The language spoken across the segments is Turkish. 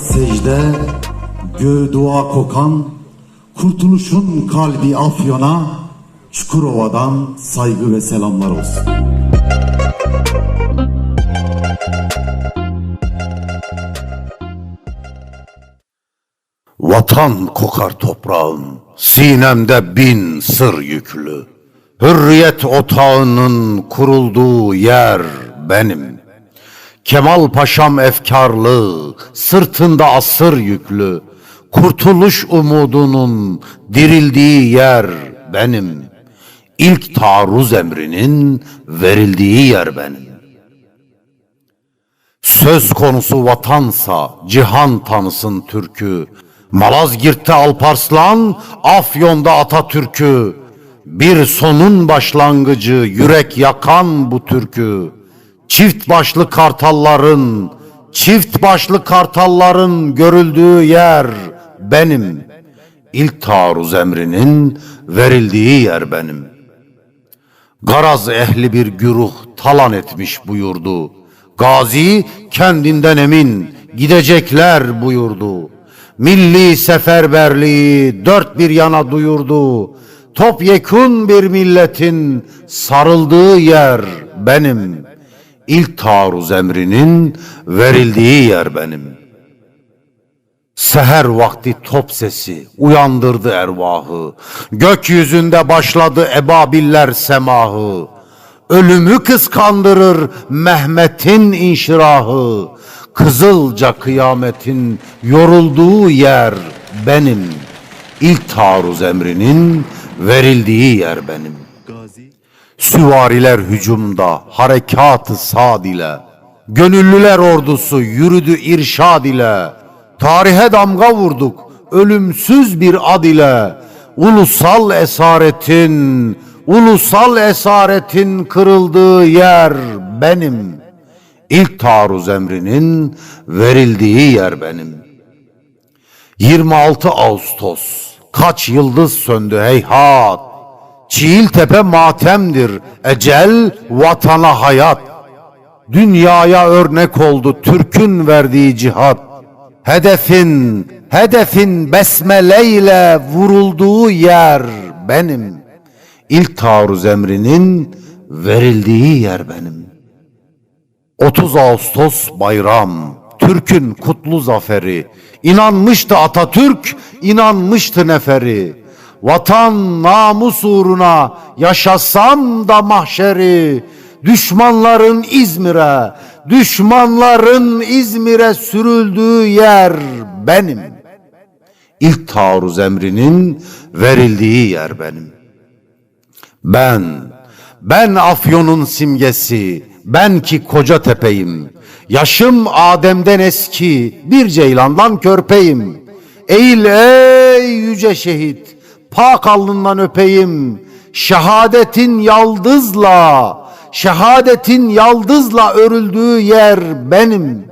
Secde, göğü dua kokan, kurtuluşun kalbi Afyon'a, Çukurova'dan saygı ve selamlar olsun. Vatan kokar toprağım, sinemde bin sır yüklü. Hürriyet otağının kurulduğu yer benim. Kemal Paşam efkarlı, sırtında asır yüklü. Kurtuluş umudunun dirildiği yer benim. İlk taarruz emrinin verildiği yer benim. Söz konusu vatansa cihan tanısın Türk'ü. Malazgirt'te Alparslan, Afyon'da Atatürk'ü. Bir sonun başlangıcı yürek yakan bu türkü. Çift başlı kartalların, çift başlı kartalların görüldüğü yer benim. İlk taarruz emrinin verildiği yer benim. Garaz ehli bir güruh talan etmiş buyurdu. Gazi kendinden emin gidecekler buyurdu. Milli seferberliği dört bir yana duyurdu. Topyekun bir milletin sarıldığı yer benim. İlk taarruz emrinin verildiği yer benim. Seher vakti top sesi uyandırdı ervahı. Gökyüzünde başladı ebabiller semahı. Ölümü kıskandırır Mehmet'in inşirahı. Kızılca kıyametin yorulduğu yer benim. İlk taarruz emrinin verildiği yer benim. Süvariler hücumda harekatı sad ile Gönüllüler ordusu yürüdü irşad ile Tarihe damga vurduk ölümsüz bir ad ile Ulusal esaretin Ulusal esaretin kırıldığı yer benim. İlk taarruz emrinin verildiği yer benim. 26 Ağustos kaç yıldız söndü heyhat Çiğiltepe matemdir ecel vatana hayat Dünyaya örnek oldu Türk'ün verdiği cihat Hedefin, hedefin besmele ile vurulduğu yer benim. İlk taarruz emrinin verildiği yer benim. 30 Ağustos bayram, Türk'ün kutlu zaferi. İnanmıştı Atatürk, inanmıştı neferi. Vatan namus uğruna yaşasam da mahşeri. Düşmanların İzmir'e, düşmanların İzmir'e sürüldüğü yer benim. İlk taarruz emrinin verildiği yer benim. Ben, ben Afyon'un simgesi, ben ki koca tepeyim. Yaşım Adem'den eski, bir ceylandan körpeyim. Eğil ey yüce şehit, pak alnından öpeyim. Şehadetin yaldızla, şehadetin yaldızla örüldüğü yer benim.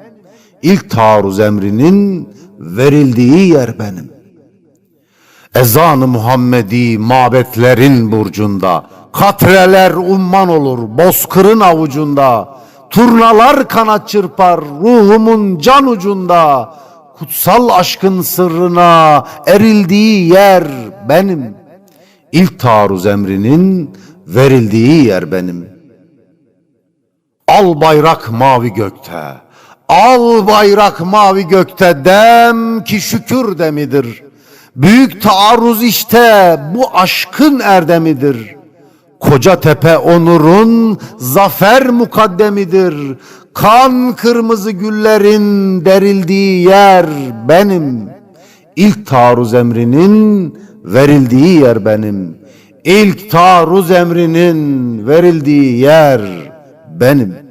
İlk taarruz emrinin verildiği yer benim. Ezan-ı Muhammedi mabetlerin burcunda, katreler umman olur bozkırın avucunda, turnalar kanat çırpar ruhumun can ucunda, kutsal aşkın sırrına erildiği yer benim. İlk taarruz emrinin verildiği yer benim. Al bayrak mavi gökte, al bayrak mavi gökte dem ki şükür demidir. Büyük taarruz işte bu aşkın erdemidir. Koca tepe onurun zafer mukaddemidir. Kan kırmızı güllerin derildiği yer benim. İlk taarruz emrinin verildiği yer benim. İlk taarruz emrinin verildiği yer benim.